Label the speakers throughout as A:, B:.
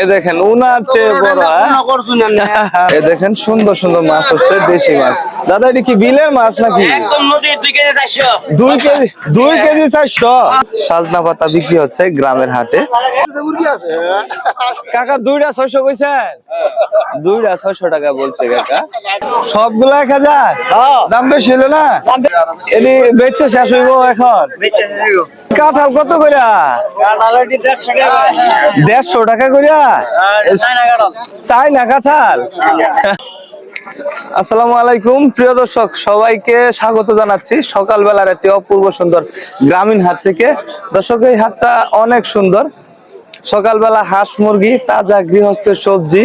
A: এই দেখেন উনার চেয়ে বড় হ্যাঁ? এই দেখেন সুন্দর সুন্দর মাছ হচ্ছে দেশি মাছ। দাদা এটা কি বিলের মাছ নাকি?
B: দুই কেজি চারশো।
A: দুই কেজি চারশো? সাজনা পাতা বিক্রি হচ্ছে গ্রামের হাটে। কাকা দুইটা ছয়শো কইছেন? দুইটা ছয়শো টাকা বলছে কাকা। সবগুলা এক হাজার? দাম বেশি হলো না? এটি বেচছে শেষ হইব এখন? কাঁঠাল কত কইরা? দেড়শো টাকা কইরা চাই না কাঁঠাল। আসসালামু আলাইকুম প্রিয় দর্শক সবাইকে স্বাগত জানাচ্ছি সকালবেলার একটি অপূর্ব সুন্দর গ্রামীণ হাট থেকে। দর্শক এই হাটটা অনেক সুন্দর। সকালবেলা হাঁস মুরগি তাজা গৃহস্থের সবজি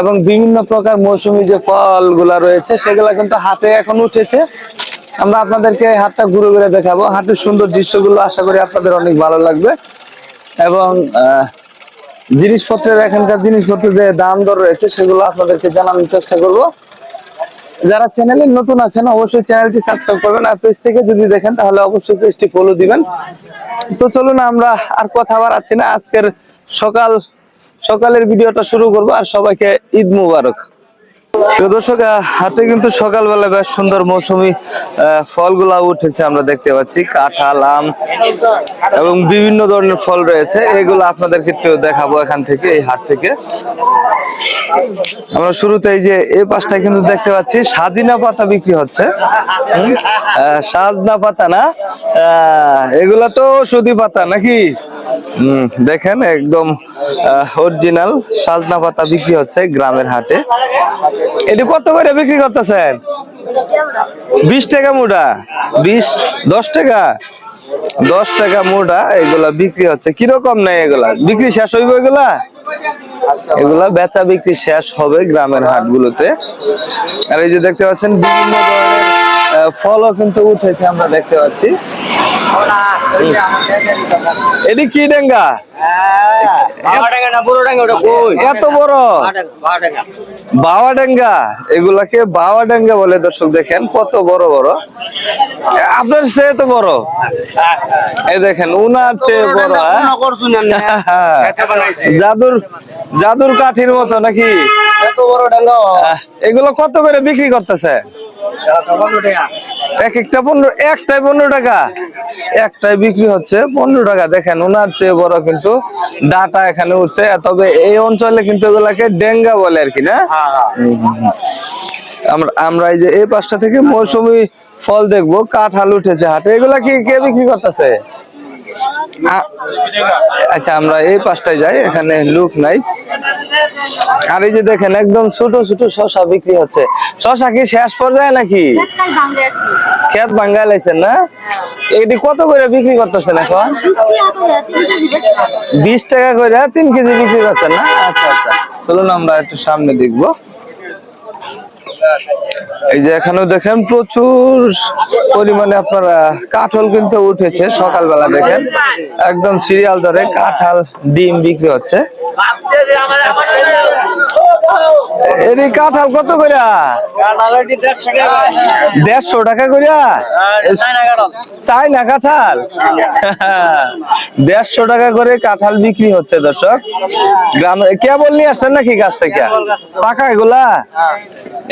A: এবং বিভিন্ন প্রকার মৌসুমী যে ফলগুলা রয়েছে সেগুলা কিন্তু হাতে এখন উঠেছে। আমরা আপনাদেরকে হাটটা ঘুরে ঘুরে দেখাবো। হাটের সুন্দর দৃশ্যগুলো আশা করি আপনাদের অনেক ভালো লাগবে। এবং আহ, জিনিসপত্রের এখানকার জিনিসপত্রের যে দাম দর রয়েছে, সেগুলো আপনাদেরকে জানানোর চেষ্টা করব। যারা চ্যানেলে নতুন আছেন, অবশ্যই চ্যানেলটি সাবস্ক্রাইব করবেন আর পেজ থেকে যদি দেখেন, তাহলে অবশ্যই পেজটি ফলো দিবেন। তো চলুন আমরা আর কথা বাড়াচ্ছি না। আজকের সকাল, সকালের ভিডিওটা শুরু করব। আর সবাইকে ঈদ মুবারক। দর্শক হাটে কিন্তু সকালবেলা বেশ সুন্দর মৌসুমি ফলগুলা উঠেছে আমরা দেখতে পাচ্ছি, কাঁঠাল, আম এবং বিভিন্ন ধরনের ফল রয়েছে। এগুলো আপনাদেরকে একটু দেখাবো এখান থেকে, এই হাট থেকে। আমরা শুরুতে এই যে এই পাশটা কিন্তু দেখতে পাচ্ছি, সাজিনা পাতা বিক্রি হচ্ছে। সাজনা পাতা না? এগুলা তো সুদি পাতা নাকি? দেখেন একদম অরিজিনাল সাজনা পাতা বিক্রি হচ্ছে গ্রামের হাটে। এটি কত করে বিক্রি করতেছেন? বিশ টাকা মুড়া। বিশ, দশ টাকা? দশ টাকা মুড়া, এগুলা বিক্রি হচ্ছে। কীরকম নেই এগুলা? বিক্রি শেষ হইব এগুলা? এগুলা বেচা বিক্রি শেষ হবে গ্রামের হাটগুলোতে। আর এই যে দেখতে পাচ্ছেন, বিভিন্ন ধরনের ফলও কিন্তু উঠেছে, আমরা দেখতে পাচ্ছি। এটি কি ডেঙ্গা? এত বড়? বাওয়া ডেঙ্গা? এগুলাকে বাওয়া ডেঙ্গা বলে দর্শক দেখেন কত বড় বড়। আপনার চেয়ে তো বড়। এই দেখেন উনার চেয়ে বড় হ্যাঁ? জাদুর জাদুর কাঠির মতো নাকি? এগুলো কত করে বিক্রি করতেছে? এক একটা পনেরো একটাই পনেরো টাকা। একটাই বিক্রি হচ্ছে পনেরো টাকা। দেখেন ওনার চেয়ে বড় কিন্তু ডাটা এখানে উঠছে। তবে এই অঞ্চলে কিন্তু এগুলাকে ডেঙ্গা বলে আর কি না? হুম, হুম। আমরা আমরা এই যে এই পাশটা থেকে মৌসুমী ফল দেখব। কাঠ কাঁঠাল উঠেছে হাটে। এগুলা কি কে বিক্রি করতেছে? আচ্ছা আমরা এই পাশটায় যাই, এখানে লোক নাই। আর এই যে দেখেন, একদম ছোট ছোট শশা বিক্রি হচ্ছে। শশা কি শেষ পর্যায়ে নাকি? খেত ভাঙ্গাই লাইছেন না? এটি কত করে বিক্রি করতেছেন এখন?
C: বিশ
A: টাকা করে তিন কেজি বিক্রি করছেন না? আচ্ছা আচ্ছা। চলুন আমরা একটু সামনে দেখব। এই যে এখানেও দেখেন প্রচুর পরিমাণে আপনারা কাঁঠাল কিন্তু উঠেছে সকালবেলা দেখেন। একদম সিরিয়াল ধরে কাঁঠাল ডিম বিক্রি হচ্ছে। কাঁঠাল কত দেড়শো টাকা করে চাই না কাঁঠাল? দেড়শো টাকা করে কাঁঠাল বিক্রি হচ্ছে দর্শক। গ্রামে আসছেন নাকি গাছ থেকে? পাকা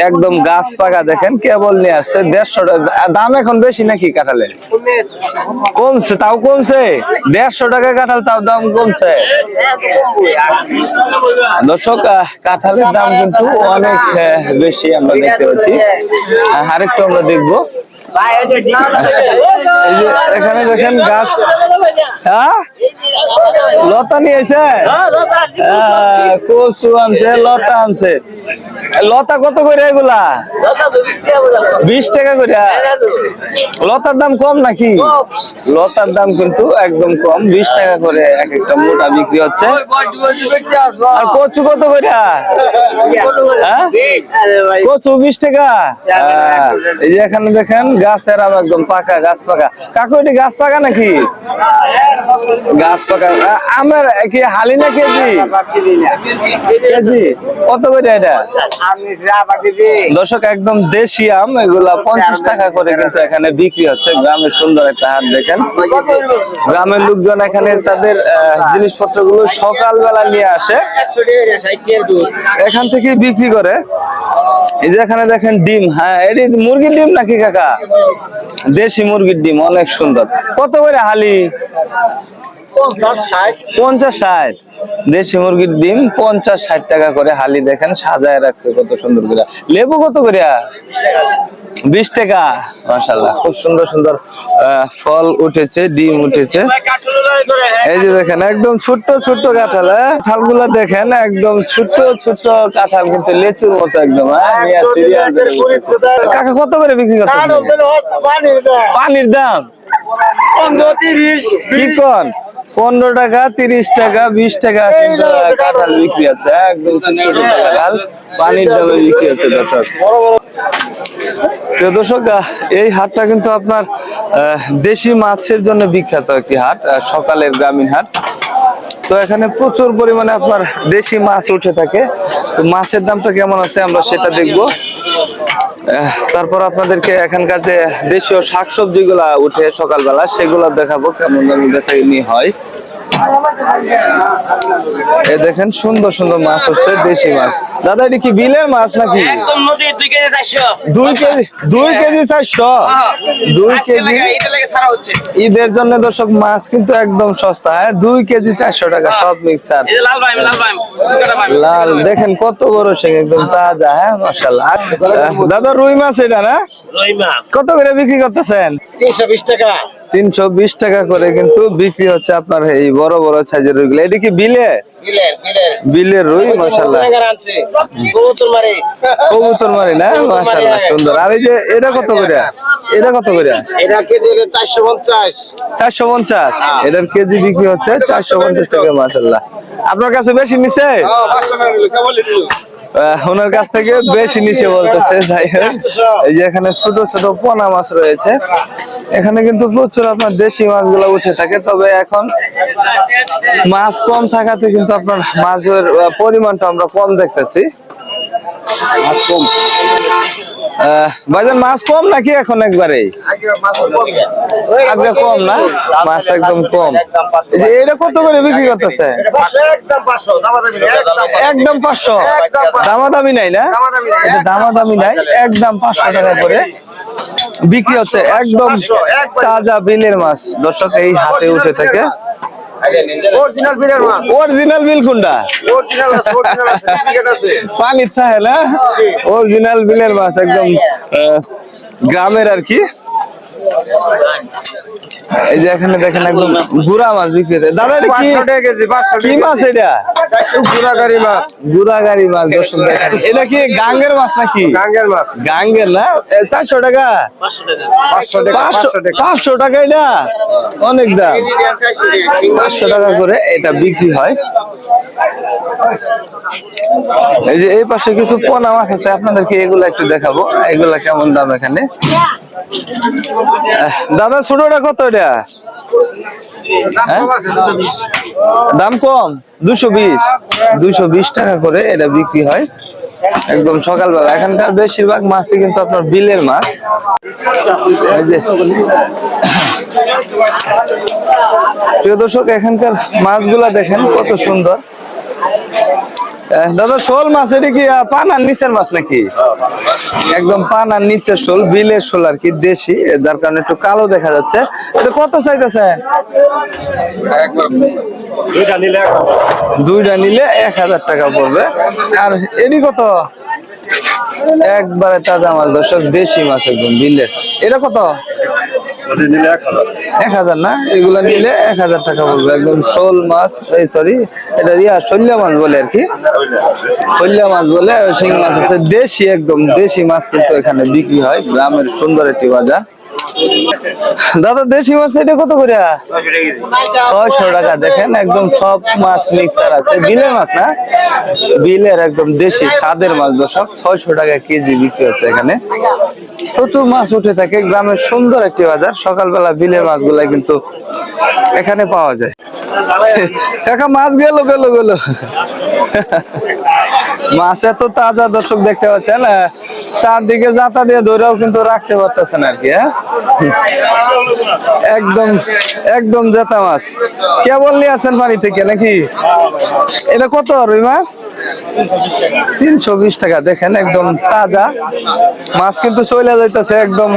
A: একদম গাছ পাকা দেখেন কেবল নিয়ে আসছে দেড়শো টাকা। দাম এখন বেশি নাকি কাঁঠালের? কমছে তাও কমছে। দেড়শো টাকা কাঁঠাল তাও দাম কমছে। দর্শক আহ, কাঁঠালের দাম কিন্তু অনেক আহ, বেশি আমরা দেখতে পাচ্ছি। আহ, আরেকটু আমরা দেখব। এখানে দেখেন গাছ। হ্যাঁ? লতা নিয়েছে হ্যাঁ, কচু আনছে লতা আনছে। লতা কত করে এগুলা? বিশ টাকা করে? লতার দাম কম নাকি? লতার দাম কিন্তু একদম কম। বিশ টাকা করে এক একটা মোটা বিক্রি হচ্ছে। আর কচু কত করে? হ্যাঁ? কচু বিশ টাকা? হ্যাঁ, এই যে এখানে দেখেন গাছের আম একদম পাকা গাছ পাকা। কাকু এটি গাছ পাকা নাকি? গাছ আমার কি হালি না কেজি? কেজি? কত করে এটা? দর্শক, একদম দেশি আম, এগুলা পঞ্চাশ টাকা করে কিন্তু এখানে বিক্রি হচ্ছে। গ্রামের সুন্দর একটা হাট দেখেন। গ্রামের লোকজন এখানে তাদের জিনিসপত্রগুলো সকালবেলা নিয়ে আসে। এখান থেকে বিক্রি করে। এই যে এখানে দেখেন ডিম। হ্যাঁ এটি মুরগির ডিম নাকি কাকা? দেশি মুরগির ডিম, অনেক সুন্দর। কত করে হালি? পঞ্চাশ ষাট। দেশি মুরগির ডিম পঞ্চাশ ষাট টাকা করে। হালি দেখেন সাজায় রাখছে কত সুন্দর করে। লেবু কত করে? বিশ টাকা। মাসাল্লাহ খুব সুন্দর সুন্দর ফল উঠেছে ডিম উঠেছে। এই যে দেখেন একদম ছোট্ট ছোট্ট কাঁঠাল হ্যাঁ? কাঁঠালগুলো দেখেন একদম ছোট্ট ছোট্ট কাঁঠাল কিন্তু লেচুর মতো একদম হ্যাঁ। কাকা কত করে বিক্রি করতেছেন? পানির দাম? পনেরো টাকা, তিরিশ টাকা, বিশ টাকা এই হাটটা কিন্তু আপনার দেশি মাছের জন্য বিখ্যাত একটি হাট সকালের গ্রামীণ হাট। তো এখানে প্রচুর পরিমাণে আপনার দেশি মাছ উঠে থাকে। তো মাছের দামটা কেমন আছে আমরা সেটা দেখব। তারপর আপনাদেরকে এখানকার যে দেশীয় শাকসবজি গুলা উঠে সকালবেলা, সেগুলো দেখাবো, কেমন দামি বেচাকিনি হয়। এ দেখেন সুন্দর সুন্দর মাছ হচ্ছে দেশি মাছ। দাদা এটি কি বিলের মাছ নাকি?
B: একদম নদীর কেজি চারশো।
A: দুই কেজি
B: ঈদের লাগে ছাড়া হচ্ছে।
A: ঈদের জন্য দর্শক মাছ কিন্তু একদম সস্তা হ্যাঁ? দুই কেজি চারশো টাকা সব মিক্সার।
B: এই লাল ভাই লাল ভাই
A: লাল দেখেন কত বড় সে একদম তাজা হ্যাঁ? মাসাল্লাহ দাদা রুই মাছ এটা না?
B: রুই মাছ।
A: কত করে বিক্রি করতেছেন?
B: তিনশো বিশ টাকা।
A: তিনশো বিশ টাকা করে কিন্তু বিক্রি হচ্ছে আপনার এই বড় বড় সাইজের রুইগুলো। এটা কি বিলে
B: বিলের
A: রুই মাসাল্লাহ
B: কবুতর মারি।
A: না? মাসাল্লাহ সুন্দর। আর এই যে এটা কত করে? এটা কত করে?
B: এটা কেজি চারশো পঞ্চাশ।
A: চারশো পঞ্চাশ? এটার কেজি বিক্রি হচ্ছে চারশো পঞ্চাশ টাকা আপনার কাছে বেশি নিচে আহ, ওনার কাছ থেকে বেশি নিচে বলতেছে, যাই হোক। এই যে এখানে ছোট ছোট পোনা মাছ রয়েছে। এখানে কিন্তু প্রচুর আপনার দেশি মাছগুলো উঠে থাকে, তবে এখন মাছ কম থাকাতে কিন্তু আপনার মাছের পরিমাণটা আমরা কম দেখতেছি। মাছ কম। ভাইজান মাছ কম নাকি এখন একবারে? আজকে কম না? মাছ একদম কম। এটা কত করে বিক্রি করতেছে? একদম পাঁচশো। দামাদামি নাই না? এটা দামাদামি নাই একদম পাঁচশো টাকা করে বিক্রি হচ্ছে। একদম তাজা বিলের মাছ। দর্শক এই হাতে উঠে থাকে
D: অরিজিনাল বিলের মাছ
A: অরিজিনাল বিল কোনটা?
D: অরিজিনাল আছে অরিজিনাল আছে টিকেট আছে।
A: পানির থাকে না অরিজিনাল বিলের মাছ একদম গ্রামের আর কি। এই যে এখানে দেখেন একদম গুড়া মাছ বিক্রি। দাদা এটা কি
D: পাঁচশো টাকা কেজি পাঁচশো
A: কি মাছ এটা?
D: গুড়াগাড়ি মাছ।
A: গুড়াগাড়ি মাছ দর্শক এটা কি গাঙ্গের মাছ নাকি?
D: গাঙ্গের মাছ।
A: গাঙ্গের না? চারশো টাকা?
B: পাঁচশো টাকা।
D: পাঁচশো টাকা
A: পাঁচশো
D: পাঁচশো টাকা।
A: এটা? অনেক দাম। পাঁচশো টাকা করে এটা বিক্রি হয়। এই যে এই পাশে কিছু পোনা মাছ আছে আপনাদেরকে এগুলো একটু দেখাবো। এগুলা কেমন দাম এখানে? আহ, দাদা ছোটটা কত এটা? দাম কম দুশো বিশ। দুশো বিশ। টাকা করে এটা বিক্রি হয়। একদম সকালবেলা। এখানকার বেশিরভাগ মাছই কিন্তু আপনার বিলের মাছ। প্রিয় দর্শক, এখানকার মাছগুলা দেখেন কত সুন্দর। দাদা শোল মাছ এটা কি পানার নিচের মাছ নাকি? একদম পানার নিচের শোল বিলের শোল আর কি দেশি যার কারণে একটু কালো দেখা যাচ্ছে। এটা কত চাইতেছে?
D: দুইটা নিলে এক হাজার।
A: টাকা পড়বে। আর এটি কত? একবারে তাজা মাছ দর্শক দেশি মাছ একদম বিলের। এটা কত? এক হাজার। না? এগুলা নিলে এক হাজার টাকা পড়বে একদম শোল মাছ, এই সরি এটা রিয়া শৈল্য মাছ বলে আর কি। শৈল্য মাছ বলে শিং মাছ আছে। দেশি একদম, দেশি মাছ কিন্তু এখানে বিক্রি হয়। গ্রামের সুন্দর একটি বাজার। দাদা, দেশি মাছ এটা কত করে? ছয়শো টাকা, দেখেন, একদম সব মাছ মিক্সার আছে। বিলের মাছ না? বিলের একদম দেশি, স্বাদের মাছ দর্শক। ছয়শো টাকা কেজি বিক্রি হচ্ছে এখানে। প্রচুর মাছ উঠে থাকে। গ্রামের সুন্দর একটি বাজার। সকালবেলা বিলের মাছগুলা কিন্তু এখানে পাওয়া যায়। কাকা মাছ গেল গেল গেল। মাছ এত তাজা দর্শক দেখতে পাচ্ছেন আহ, চারদিকে জাতা দিয়ে ধরেও কিন্তু রাখতে পারতেছেন আর কি হ্যাঁ? একদম একদম জেতা মাছ। কেবল নিয়ে আসেন বাড়ি থেকে নাকি? এটা কত রুই মাছ? তিনশো বিশ টাকা দেখেন একদম তাজা। মাছ কিন্তু চলে যাইতেছে একদম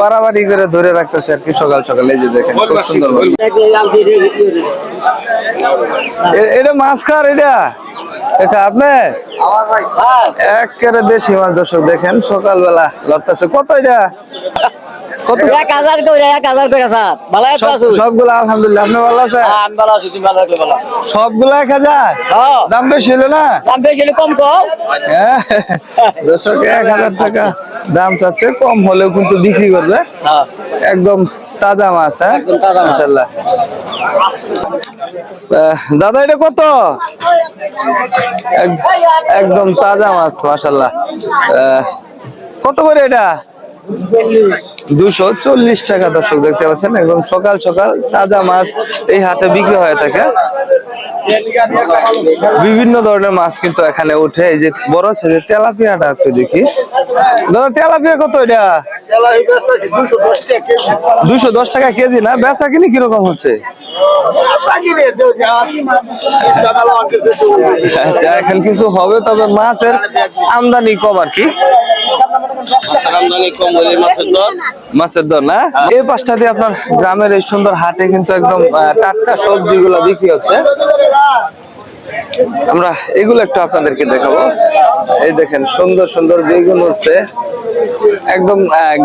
A: পারাবাড়ি করে ধরে রাখতেছে আর কি সকাল সকাল। এই যে দেখেন খুব সুন্দর এটা মাছ খার এটা? এটা আপনি? একেবারে দেশি মাছ দর্শক দেখেন সকালবেলা লড়তেছে কত এটা? কত?
E: এক হাজার করে এক হাজার করে স্যার। ভালো আছো
A: সবগুলা আলহামদুলিল্লাহ। আপনি ভালো আছেন?
E: আমি ভালো আছি তুমি ভালো রাখলে ভালো।
A: সবগুলা এক হাজার?
E: হ্যাঁ।
A: দাম বেশি হলো না?
E: দাম বেশি হলে কম কম
A: হ্যাঁ, দর্শক এক হাজার টাকা দাম চাচ্ছে কম হলেও কিন্তু বিক্রি করবে।
E: হ্যাঁ।
A: একদম তাজা মাছ হ্যাঁ?
E: মাছ।
A: দাদা এটা কত? এক- একদম তাজা মাছ মাসাল্লাহ কত করে এটা? দুশো চল্লিশ টাকা দর্শক দেখতে পাচ্ছেন একদম সকাল সকাল তাজা মাছ এই হাটে বিক্রি হয়ে থাকে। বিভিন্ন ধরনের মাছ কিন্তু এখানে উঠে এই যে বড় ছেলে তেলাপিয়াটা একটু দেখি। দাদা, তেলাপিয়া কত এটা?
B: দুশো দশ টাকা কেজি
A: না? বেচা কিনি কীরকম হচ্ছে? আচ্ছা এখন কিছু হবে, তবে মাছের আমদানি কম আর কি।
B: মাছের দর
A: না? এই পাশটা দিয়ে আপনার গ্রামের এই সুন্দর হাটে কিন্তু একদম টাটকা সবজিগুলো বিক্রি হচ্ছে। আমরা এগুলো একটু আপনাদেরকে দেখাবো। এই দেখেন সুন্দর সুন্দর বেগুন হচ্ছে। একদম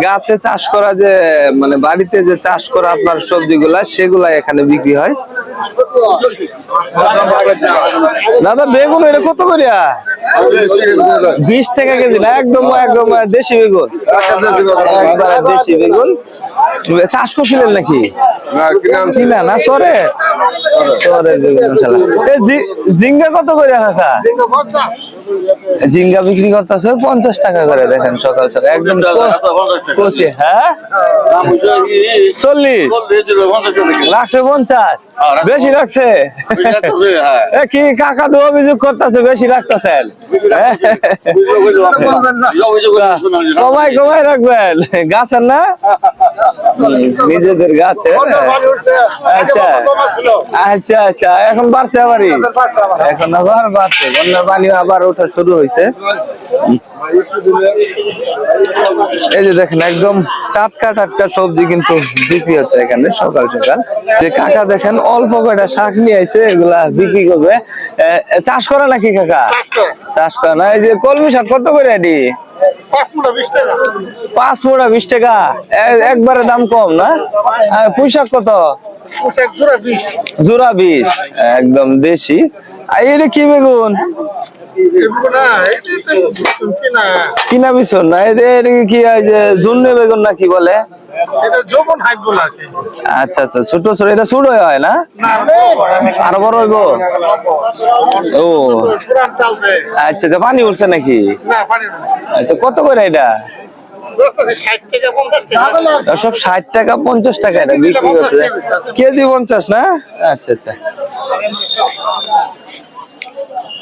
A: গাছে চাষ করা যে মানে বাড়িতে যে চাষ করা আপনার সবজিগুলা সেগুলা এখানে বিক্রি হয়। দাদা বেগুন এটা কত করিয়া? বিশ টাকা কেজি না? একদম একদম দেশি বেগুন। একবার দেশি বেগুন। চাষ করছিলেন নাকি? না সরে সরে বেগুন। ঝিঙ্গা কত করে কাকা ঝিঙ্গা বিক্রি করতেছে পঞ্চাশ টাকা করে দেখেন সকাল সকাল। একদম কচি হ্যাঁ? চল্লিশ। রাখছে পঞ্চাশ বেশি রাখছে এ কি কাকা তো অভিযোগ করতেছে বেশি রাখতেছেন কমাই কমাই রাখবেন। গাছের না? নিজেদের গাছে আচ্ছা। আচ্ছা আচ্ছা। এখন বাড়ছে আবারই? এখন আবার। বাড়ছে বন্যার পানি আবার ওঠা শুরু হয়েছে। এই যে দেখেন একদম টাটকা টাটকা সবজি কিন্তু বিক্রি হচ্ছে এখানে সকাল সকাল। যে কাকা দেখেন অল্প কয়টা শাক নিয়ে আইছে এগুলা বিক্রি করবে। চাষ করে নাকি কাকা? চাষ করে। না এই যে কলমি শাক কত করে এটি? পাঁচ মোড়া বিশ টাকা। একবারে দাম কম না? আর পুঁই কত? জোড়া বিশ একদম দেশি। আর এটা কি বেগুন? কিনা বিছন না? কি হয় যে জুন্নে বেগুন না কি বলে আচ্ছা আচ্ছা ছোট ছোট এটা ছোট হয় না? আরও বড় হইব? ও। আচ্ছা আচ্ছা পানি উঠছে নাকি? আচ্ছা কত করে এটা? সব ষাট টাকা পঞ্চাশ টাকা। এটা বিক্রি কেজি পঞ্চাশ না? আচ্ছা আচ্ছা।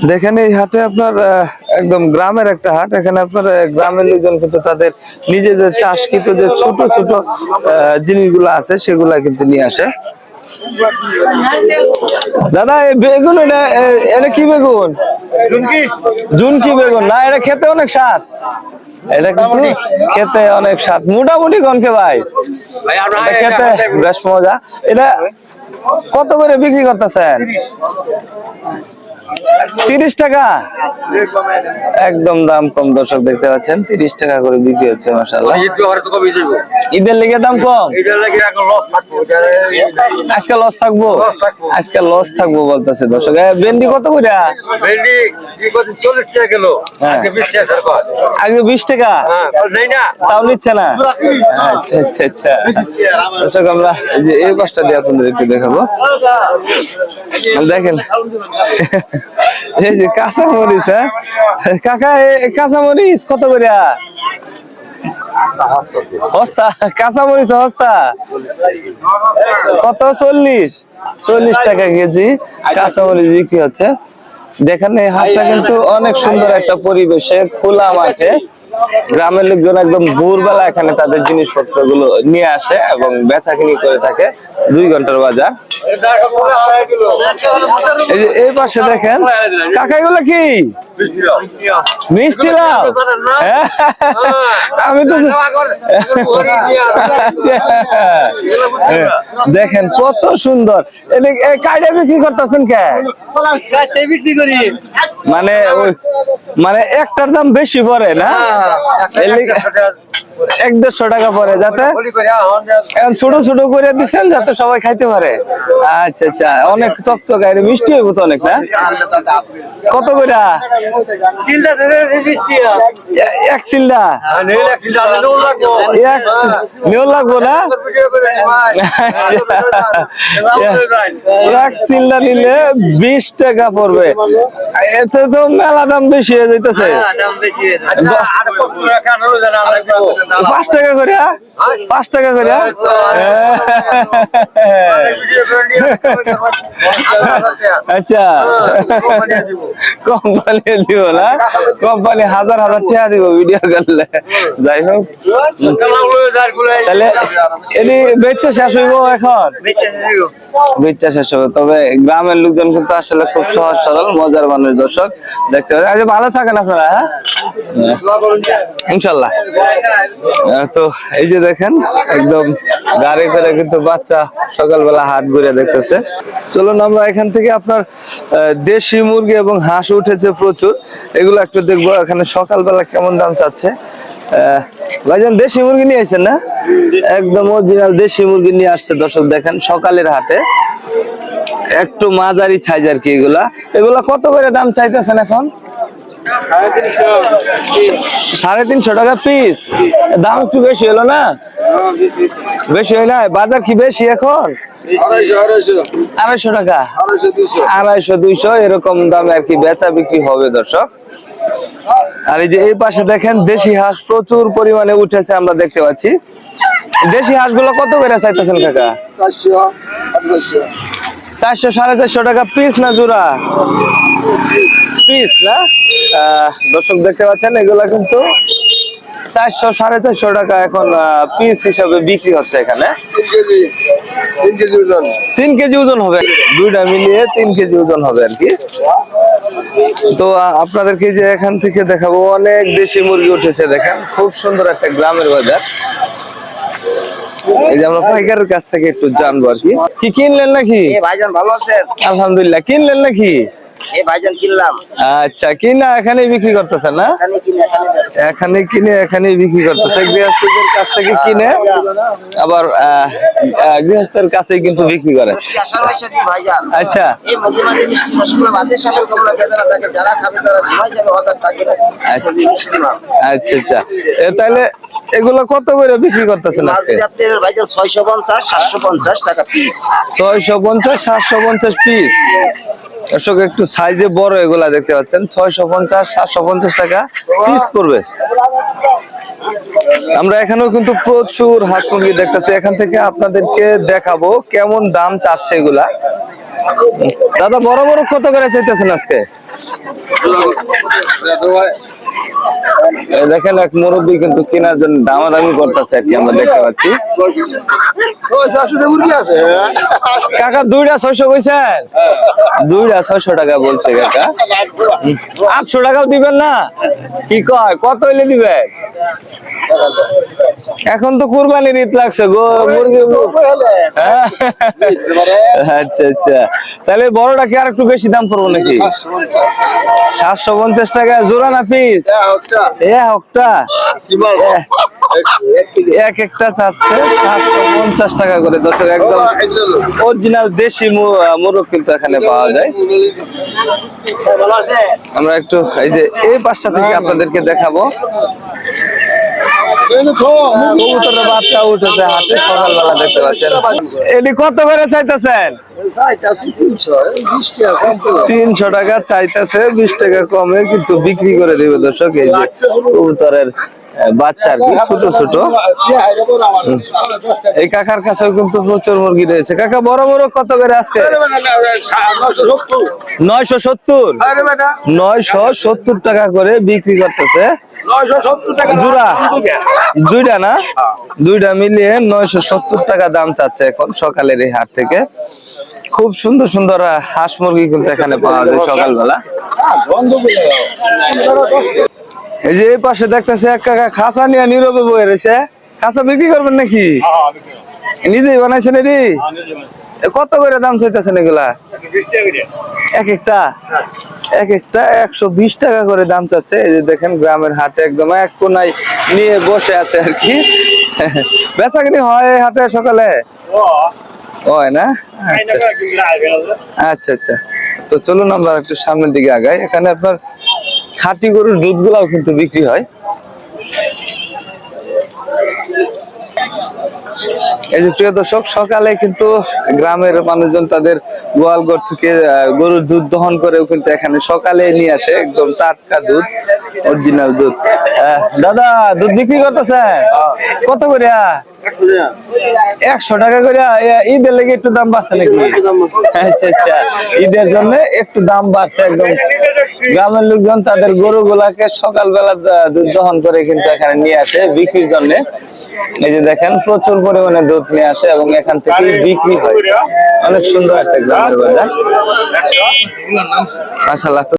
A: দেখেন এই হাটে আপনার একদম গ্রামের একটা হাট। এখানে আপনার গ্রামের লোকজন কিন্তু তাদের নিজেদের চাষকৃত যে ছোট ছোট জিনিসগুলো আছে, সেগুলা কিন্তু নিয়ে আসে। দাদা বেগুন এটা এটা কি বেগুন? জুনকি বেগুন। না, এটা খেতে অনেক স্বাদ। এটা কিন্তু খেতে অনেক স্বাদ। মোটামুটি কনকে ভাই? খেতে বেশ মজা। এটা কত করে বিক্রি করতেছেন? তিরিশ টাকা? একদম দাম কম দর্শক দেখতে পাচ্ছেন তিরিশ টাকা করে বিক্রি হচ্ছে মাসাল্লাহ ঈদের লেগে দাম কম? আজকে লস থাকব? আজকে লস থাকব বলতেছে দর্শক। ভেন্ডি কত করে হ্যাঁ। আগে বিশ টাকা তাও নিচ্ছে না? আচ্ছা আচ্ছা আচ্ছা। দর্শক আমরা এই যে এই পাশটা দিয়ে আপনাদের একটু দেখাবো। দেখেন। এই যে কাঁচা মরিচ হ্যাঁ? কাকা কাঁচা মরিচ কত করে হস্তা কাঁচামরিচ হস্তা কত? চল্লিশ। চল্লিশ টাকা কেজি কাঁচামরিচ বিক্রি হচ্ছে। দেখেন হাটটা কিন্তু অনেক সুন্দর একটা পরিবেশে, খোলা মাঠে। গ্রামের লোকজন একদম ভোরবেলা এখানে তাদের জিনিসপত্রগুলো নিয়ে আসে এবং বেচা কিনি করে থাকে দুই ঘণ্টার বাজার। এই পাশে দেখেন। কাকা এগুলো কি? মিষ্টি হ্যাঁ, আমি তো দেখেন কত সুন্দর। কাইডা বিক্রি করতেছেন কে? মানে ওই মানে মানে একটার দাম বেশি পড়ে না? এর লিগে- এক দেড়শো টাকা পরে যাতে এখন ছোট ছোট করে দিচ্ছেন যাতে সবাই খাইতে পারে। আচ্ছা আচ্ছা অনেক চকচক আর মিষ্টি হইব তো অনেক না? কত করে? এক চিল্লা নেও লাগবো না? এক চিল্লা নিলে বিশ টাকা পড়বে। এতে তো মেলা দাম বেশি হয়ে যাইতেছে। পাঁচ টাকা করে পাঁচ টাকা করে আচ্ছা। কোম্পানি দিব না। কোম্পানি হাজার হাজার টাকা দিব ভিডিও করলে। যাই হোক। তাহলে এটি বেচা শেষ হইব এখন? বেচা শেষ হবে তবে গ্রামের লোকজন কিন্তু আসলে খুব সহজ সরল মজার মানুষ দর্শক। দেখতে পারেন আচ্ছা ভালো থাকেন আপনারা হ্যাঁ। ইনশাল্লাহ। তো এই যে দেখেন, একদম গাড়ি করে কিন্তু বাচ্চা সকালবেলা হাট ঘুরে দেখতেছে। চলুন আমরা এখান থেকে আপনার দেশি মুরগি এবং হাঁস উঠেছে প্রচুর। এগুলো একটু দেখব এখানে সকালবেলা কেমন দাম চাচ্ছে। ভাইজান, দেশি মুরগি নিয়ে আসছেন না? একদম অরিজিনাল দেশি মুরগি নিয়ে আসছে দর্শক, দেখেন সকালের হাটে। একটু মাঝারি সাইজ আর কি এগুলা। এগুলা কত করে দাম চাইতেছেন এখন? সাড়ে তিনশো টাকা পিস দাম একটু বেশি হলো না? বেশি হয় না বাজার কি বেশি এখন? আড়াইশো টাকা। আড়াইশো, দুইশো, এরকম দামে আর কি বেচা বিক্রি হবে দর্শক। আর এই যে এই পাশে দেখেন, দেশি হাঁস প্রচুর পরিমাণে উঠেছে, আমরা দেখতে পাচ্ছি। দেশি হাঁসগুলো কত করে চাইতেছেন কাকা? চারশো, সাড়ে চারশো টাকা পিস না জোড়া? পিস না? দর্শক দেখতে পাচ্ছেন এগুলা কিন্তু চারশো সাড়ে চারশো টাকা এখন পিস হিসাবে বিক্রি হচ্ছে এখানে। তিন কেজি ওজন হবে দুইটা মিলিয়ে তিন কেজি ওজন হবে আর কি। তো আপনাদেরকে যে এখান থেকে দেখাবো অনেক দেশি মুরগি উঠেছে দেখেন খুব সুন্দর একটা গ্রামের বাজার। এই যে আমরা পাইকারের কাছ থেকে একটু জানব আর কি। কিনলেন নাকি?
E: ভাইজান ভালো আছেন?
A: আলহামদুলিল্লাহ কিনলেন নাকি? আচ্ছা কিনা এখানেই বিক্রি করতেছেন না?
E: এখানে কিনে এখানে
A: এখানে বিক্রি করতেছে গৃহস্থদের কাছ থেকে কিনে আবার গৃহস্থের কাছেই কিন্তু বিক্রি করে আচ্ছা। আচ্ছা। আচ্ছা আচ্ছা। তাহলে এগুলো কত করে বিক্রি করতেছেন
E: ছয়শো পঞ্চাশ সাতশো পঞ্চাশ টাকা পিস
A: ছয়শো পঞ্চাশ সাতশো পঞ্চাশ পিস দর্শক একটু সাইজে বড় এগুলা দেখতে পাচ্ছেন। ছয়শো পঞ্চাশ সাতশো পঞ্চাশ টাকা পিস পড়বে। আমরা এখানেও কিন্তু প্রচুর হাঁস মুরগি দেখতেছি। এখান থেকে আপনাদেরকে দেখাবো কেমন দাম চাচ্ছে এগুলা। দাদা, বড় বড় কত করে চাইতেছেন আজকে? দেখেন, এক মুরব্বী কিন্তু কেনার জন্য দামাদামি করতেছে আর কি, আমরা দেখতে পাচ্ছি। কাকা, দুইটা ছয়শো কইছেন? দুইটা ছয়শো টাকা বলছে কাকা। আটশো টাকাও দিবেন না? কি কয়? কত হইলে দিবে এখন তো কুরবানির ঈদ লাগছে গো, মুরগি হ্যাঁ। আচ্ছা আচ্ছা। তাহলে বড়টা কি আর একটু বেশি দাম পড়ব নাকি? সাতশো পঞ্চাশ টাকা, জোড়া না পিস? এ, হকটা। এক একটা চাচ্ছে, সাতশো পঞ্চাশ টাকা করে। দর্শক, একদম অরিজিনাল দেশি মোরগ কিন্তু এখানে পাওয়া যায়। আমরা একটু এই যে, এই পাশটা থেকে আপনাদেরকে দেখাবো। বাচ্চা উঠেছে, হাতে কত করে চাইতেছেন? তিনশো টাকা চাইতেছে, বিশ টাকা কমে কিন্তু বিক্রি করে দিবে দর্শক, এই যে কবুতরের বাচ্চা আর কি ছোট ছোট? এই কাকার কাছেও কিন্তু প্রচুর মুরগি রয়েছে। কাকা বড় বড় কত করে আজকে? নয়শো সত্তর। নয়শো সত্তর? টাকা করে বিক্রি করতেছে। জোড়া দুইটা। না? দুইটা মিলিয়ে নয়শো সত্তর টাকা দাম চাচ্ছে এখন সকালের এই হাট থেকে। খুব সুন্দর সুন্দর হাঁস মুরগি কিন্তু এখানে পাওয়া যায় সকালবেলা। এই যে এই পাশে দেখতেছে এক কাকা খাঁচা নিয়ে নীরবে বয়ে রয়েছে। খাঁচা বিক্রি করবেন নাকি? নিজেই বানাইছেন এটি? এ কত করে দাম চাইতেছেন এগুলা? এক একটা? এক একটা একশো বিশ টাকা করে দাম চাচ্ছে। এই যে দেখেন গ্রামের হাটে একদম এক কোনায় নিয়ে বসে আছে আর কি। বেচা কিনি হয় হাটে সকালে? হয় না? আচ্ছা আচ্ছা আচ্ছা। তো চলুন আমরা একটু সামনের দিকে আগাই। এখানে আপনার খাঁটি গরুর দুধ গুলাও কিন্তু বিক্রি হয়। এই যে প্রিয় দর্শক সকালে কিন্তু গ্রামের মানুষজন তাদের গোয়ালঘর থেকে গরুর দুধ দহন করেও কিন্তু এখানে সকালে নিয়ে আসে একদম টাটকা দুধ অরিজিনাল দুধ। দাদা দুধ বিক্রি করতেছে কত করে একশো টাকা করে ঈদের লেগে একটু দাম বাড়ছে নাকি? আচ্ছা আচ্ছা। ঈদের জন্য একটু দাম বাড়ছে একদম। গ্রামের লোকজন তাদের গরু গুলাকে সকালবেলা দুধ দহন করে কিন্তু এখানে নিয়ে আসে বিক্রির জন্য। এই যে দেখেন প্রচুর পরিমাণে দুধ নিয়ে আসে এবং এখান থেকে বিক্রি হয়। অনেক সুন্দর একটা গ্রামের বাজার। মাশাআল্লাহ।